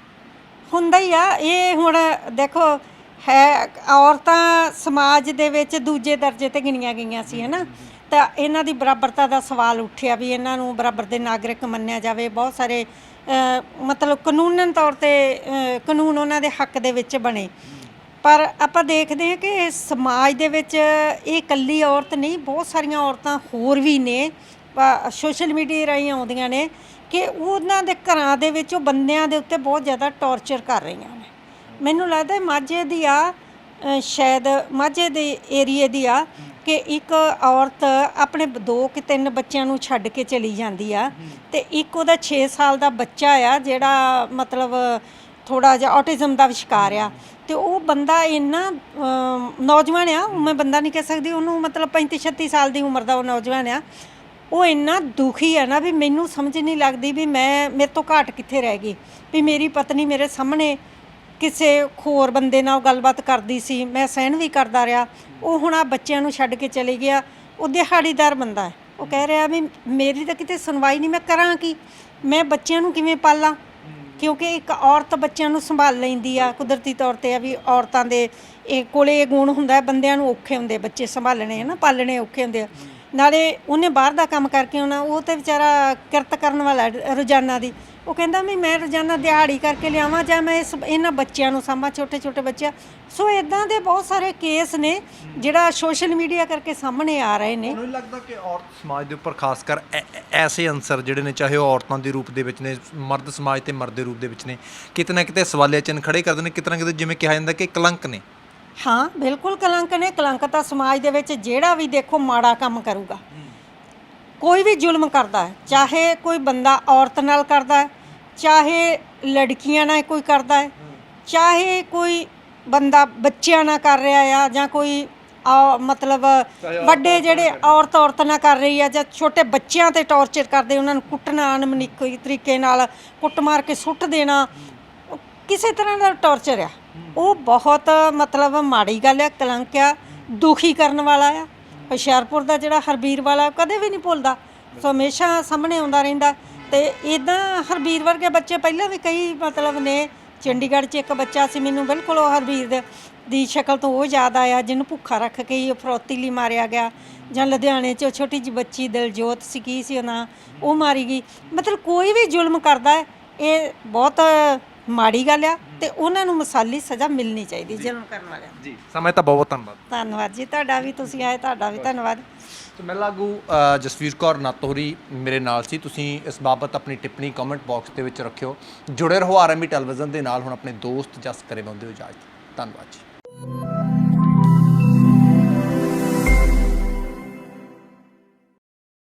ਹੁੰਦਾ ਹੀ ਆ, ਇਹ ਹੁਣ ਦੇਖੋ, ਹੈ ਔਰਤਾਂ ਸਮਾਜ ਦੇ ਵਿੱਚ ਦੂਜੇ ਦਰਜੇ ਤੇ ਗਿਣੀਆਂ ਗਈਆਂ ਸੀ, ਹੈਨਾ? ਤਾਂ ਇਹਨਾਂ ਦੀ ਬਰਾਬਰਤਾ ਦਾ ਸਵਾਲ ਉੱਠਿਆ ਵੀ ਇਹਨਾਂ ਨੂੰ ਬਰਾਬਰ ਦੇ ਨਾਗਰਿਕ ਮੰਨਿਆ ਜਾਵੇ। ਬਹੁਤ ਸਾਰੇ ਮਤਲਬ ਕਾਨੂੰਨਨ ਤੌਰ ਤੇ ਕਾਨੂੰਨ ਉਹਨਾਂ ਦੇ ਹੱਕ ਦੇ ਵਿੱਚ ਬਣੇ। ਪਰ ਆਪਾਂ ਦੇਖਦੇ ਹਾਂ ਕਿ ਸਮਾਜ ਦੇ ਵਿੱਚ ਇਹ ਇਕੱਲੀ ਔਰਤ ਨਹੀਂ, ਬਹੁਤ ਸਾਰੀਆਂ ਔਰਤਾਂ ਹੋਰ ਵੀ ਨੇ ਸੋਸ਼ਲ ਮੀਡੀਆ ਰਾਹੀਂ ਆਉਂਦੀਆਂ ਨੇ ਕਿ ਉਹਨਾਂ ਦੇ ਘਰਾਂ ਦੇ ਵਿੱਚ ਉਹ ਬੰਦਿਆਂ ਦੇ ਉੱਤੇ ਬਹੁਤ ਜ਼ਿਆਦਾ ਟੌਰਚਰ ਕਰ ਰਹੀਆਂ ਨੇ। ਮੈਨੂੰ ਲੱਗਦਾ ਮਾਝੇ ਦੀ ਆ ਸ਼ਾਇਦ ਮਾਝੇ ਦੇ ਏਰੀਏ ਦੀ ਆ ਕਿ ਇੱਕ ਔਰਤ ਆਪਣੇ ਦੋ ਕਿ ਤਿੰਨ ਬੱਚਿਆਂ ਨੂੰ ਛੱਡ ਕੇ ਚਲੀ ਜਾਂਦੀ ਆ ਤੇ ਇੱਕ ਉਹਦਾ 6 ਸਾਲ ਦਾ ਬੱਚਾ ਆ ਜਿਹੜਾ ਮਤਲਬ ਥੋੜਾ ਜਿਹਾ ਆਟਿਜ਼ਮ ਦਾ ਵਿਸ਼ਕਾਰ ਆ। ਤੇ ਉਹ ਬੰਦਾ ਇੰਨਾ ਅਮ, ਨੌਜਵਾਨ ਆ ਮੈਂ ਬੰਦਾ ਨਹੀਂ ਕਹਿ ਸਕਦੀ ਉਹਨੂੰ ਮਤਲਬ 35 36 ਸਾਲ ਦੀ ਉਮਰ ਦਾ ਉਹ ਨੌਜਵਾਨ ਆ। ਉਹ ਇੰਨਾ ਦੁਖੀ ਆ ਨਾ ਵੀ ਮੈਨੂੰ ਸਮਝ ਨਹੀਂ ਲੱਗਦੀ ਵੀ ਮੈਂ ਮੇਰੇ ਤੋਂ ਘਾਟ ਕਿੱਥੇ ਰਹਿ ਗਈ। ਵੀ ਮੇਰੀ ਪਤਨੀ ਮੇਰੇ ਸਾਹਮਣੇ ਕਿਸੇ ਹੋਰ ਬੰਦੇ ਨਾਲ ਗੱਲਬਾਤ ਕਰਦੀ ਸੀ ਮੈਂ ਸਹਿਣ ਵੀ ਕਰਦਾ ਰਿਹਾ। ਉਹ ਹੁਣ ਆ ਬੱਚਿਆਂ ਨੂੰ ਛੱਡ ਕੇ ਚਲੇ ਗਿਆ। ਉਹ ਦਿਹਾੜੀਦਾਰ ਬੰਦਾ ਹੈ। ਉਹ ਕਹਿ ਰਿਹਾ ਵੀ ਮੇਰੀ ਤਾਂ ਕਿਤੇ ਸੁਣਵਾਈ ਨਹੀਂ ਮੈਂ ਕਰਾਂ ਕੀ? ਮੈਂ ਬੱਚਿਆਂ ਨੂੰ ਕਿਵੇਂ ਪਾਲਾਂ? ਕਿਉਂਕਿ ਇੱਕ ਔਰਤ ਬੱਚਿਆਂ ਨੂੰ ਸੰਭਾਲ ਲੈਂਦੀ ਆ ਕੁਦਰਤੀ ਤੌਰ ਤੇ ਆ ਵੀ ਔਰਤਾਂ ਦੇ ਇਹ ਕੋਲੇ ਇਹ ਗੁਣ ਹੁੰਦਾ ਹੈ, ਬੰਦਿਆਂ ਨੂੰ ਔਖੇ ਹੁੰਦੇ ਬੱਚੇ ਸੰਭਾਲਣੇ ਹੈ ਨਾ ਪਾਲਣੇ ਔਖੇ ਹੁੰਦੇ ਆ। ਨਾਲੇ ਉਹਨੇ ਬਾਹਰ ਦਾ ਕੰਮ ਕਰਕੇ ਆਉਣਾ ਉਹ ਤੇ ਵਿਚਾਰਾ ਕਿਰਤ ਕਰਨ ਵਾਲਾ ਹੈ ਰੋਜ਼ਾਨਾ ਦੀ। ਉਹ ਕਹਿੰਦਾ ਵੀ ਮੈਂ ਰੋਜ਼ਾਨਾ ਦਿਹਾੜੀ ਕਰਕੇ ਲਿਆਵਾਂ ਜਾਂ ਮੈਂ ਇਸ ਇਹਨਾਂ ਬੱਚਿਆਂ ਨੂੰ ਸਾਂਭਾਂ ਛੋਟੇ ਛੋਟੇ ਬੱਚੇ ਸੋ ਇਦਾਂ ਦੇ ਬਹੁਤ ਸਾਰੇ ਕੇਸ ਨੇ ਜਿਹੜਾ ਸੋਸ਼ਲ ਮੀਡੀਆ ਕਰਕੇ ਸਾਹਮਣੇ ਆ ਰਹੇ ਨੇ। ਮੈਨੂੰ ਲੱਗਦਾ ਕਿ ਔਰਤ ਸਮਾਜ ਦੇ ਉੱਪਰ ਖਾਸ ਕਰ ਐਸੇ ਅੰਸਰ ਜਿਹੜੇ ਨੇ ਚਾਹੇ ਉਹ ਔਰਤਾਂ ਦੇ ਰੂਪ ਦੇ ਵਿੱਚ ਨੇ ਮਰਦ ਸਮਾਜ ਤੇ ਮਰਦ ਦੇ ਰੂਪ ਦੇ ਵਿੱਚ ਨੇ ਕਿਤੇ ਨਾ ਕਿਤੇ ਸਵਾਲੀਆ ਚਿੰਨ੍ਹ ਖੜੇ ਕਰਦੇ ਨੇ ਕਿਤੇ ਨਾ ਕਿਤੇ ਜਿਵੇਂ ਕਿਹਾ ਜਾਂਦਾ ਕਿ ਕਲੰਕ ਨੇ। ਹਾਂ ਬਿਲਕੁਲ ਕਲੰਕ ਨੇ। ਕਲੰਕ ਤਾਂ ਸਮਾਜ ਦੇ ਵਿੱਚ ਜਿਹੜਾ ਵੀ ਦੇਖੋ ਮਾੜਾ ਕੰਮ ਕਰੂਗਾ। ਕੋਈ ਵੀ ਜ਼ੁਲਮ ਕਰਦਾ ਹੈ ਚਾਹੇ ਕੋਈ ਬੰਦਾ ਔਰਤ ਨਾਲ ਕਰਦਾ ਹੈ ਚਾਹੇ ਲੜਕੀਆਂ ਨਾਲ ਕੋਈ ਕਰਦਾ ਹੈ ਚਾਹੇ ਕੋਈ ਬੰਦਾ ਬੱਚਿਆਂ ਨਾਲ ਕਰ ਰਿਹਾ ਆ ਜਾਂ ਕੋਈ ਆ ਮਤਲਬ ਵੱਡੇ ਜਿਹੜੇ ਔਰਤ ਔਰਤ ਨਾਲ ਕਰ ਰਹੀ ਆ ਜਾਂ ਛੋਟੇ ਬੱਚਿਆਂ ਤੇ ਟੌਰਚਰ ਕਰਦੇ ਉਹਨਾਂ ਨੂੰ ਕੁੱਟਣਾ ਅਨਮਨਿੱਕੀ ਤਰੀਕੇ ਨਾਲ ਕੁੱਟ ਮਾਰ ਕੇ ਸੁੱਟ ਦੇਣਾ ਕਿਸੇ ਤਰ੍ਹਾਂ ਦਾ ਟੌਰਚਰ ਆ। ਉਹ ਬਹੁਤ ਮਤਲਬ ਮਾੜੀ ਗੱਲ ਆ ਕਲੰਕ ਆ ਦੁਖੀ ਕਰਨ ਵਾਲਾ ਆ। ਹੁਸ਼ਿਆਰਪੁਰ ਦਾ ਜਿਹੜਾ ਹਰਬੀਰ ਵਾਲਾ ਕਦੇ ਵੀ ਨਹੀਂ ਭੁੱਲਦਾ। ਸੋ ਹਮੇਸ਼ਾ ਸਾਹਮਣੇ ਆਉਂਦਾ ਰਹਿੰਦਾ। ਤੇ ਇਦਾਂ ਹਰਬੀਰ ਵਰਗੇ ਬੱਚੇ ਪਹਿਲਾਂ ਵੀ ਕਈ ਮਤਲਬ ਨੇ, ਚੰਡੀਗੜ੍ਹ 'ਚ ਇੱਕ ਬੱਚਾ ਸੀ ਮੈਨੂੰ ਬਿਲਕੁਲ ਉਹ ਹਰਬੀਰ ਦੇ, ਦੀ ਸ਼ਕਲ ਤੋਂ ਉਹ ਯਾਦ ਆਇਆ, ਜਿਹਨੂੰ ਭੁੱਖਾ ਰੱਖ ਕੇ ਹੀ ਫਰੋਤੀ ਲਈ ਮਾਰਿਆ ਗਿਆ। ਜਾਂ ਲੁਧਿਆਣੇ 'ਚ ਉਹ ਛੋਟੀ ਜਿਹੀ ਬੱਚੀ ਦਿਲਜੋਤ ਸੀ, ਕੀ ਸੀ ਉਹਨਾਂ ਉਹ ਮਾਰੀ ਗਈ। ਮਤਲਬ ਕੋਈ ਵੀ ਜ਼ੁਲਮ ਕਰਦਾ ਹੈ, ਇਹ ਬਹੁਤ ਮਾੜੀ ਗੱਲ ਆ ਤੇ ਉਹਨਾਂ ਨੂੰ ਮਸਾਲੀ ਸਜ਼ਾ ਮਿਲਣੀ ਚਾਹੀਦੀ ਜ਼ੁਲਮ ਕਰਨ ਵਾਲਿਆਂ ਨੂੰ। ਜੀ ਸਮੇਂ ਤਾਂ ਬਹੁਤ ਧੰਨਵਾਦ। ਧੰਨਵਾਦ ਜੀ ਤੁਹਾਡਾ ਵੀ ਤੁਸੀਂ ਆਏ ਤੁਹਾਡਾ ਵੀ ਧੰਨਵਾਦ। ਤੇ ਮੈਂ ਲਾਗੂ ਅ, ਜਸਵੀਰ ਕੌਰ ਨਤੋਰੀ ਮੇਰੇ ਨਾਲ ਸੀ। ਤੁਸੀਂ ਇਸ ਬਾਬਤ ਆਪਣੀ ਟਿੱਪਣੀ ਕਮੈਂਟ ਬਾਕਸ ਦੇ ਵਿੱਚ ਰੱਖਿਓ। ਜੁੜੇ ਰਹੋ ਆਰਐਮਬੀ ਟੈਲੀਵਿਜ਼ਨ ਦੇ ਨਾਲ ਹੁਣ ਆਪਣੇ ਦੋਸਤ ਜਸ ਕਰੇ ਬੰਦੇ ਹੋ ਇਜਾਜ਼ਤ ਧੰਨਵਾਦ ਜੀ।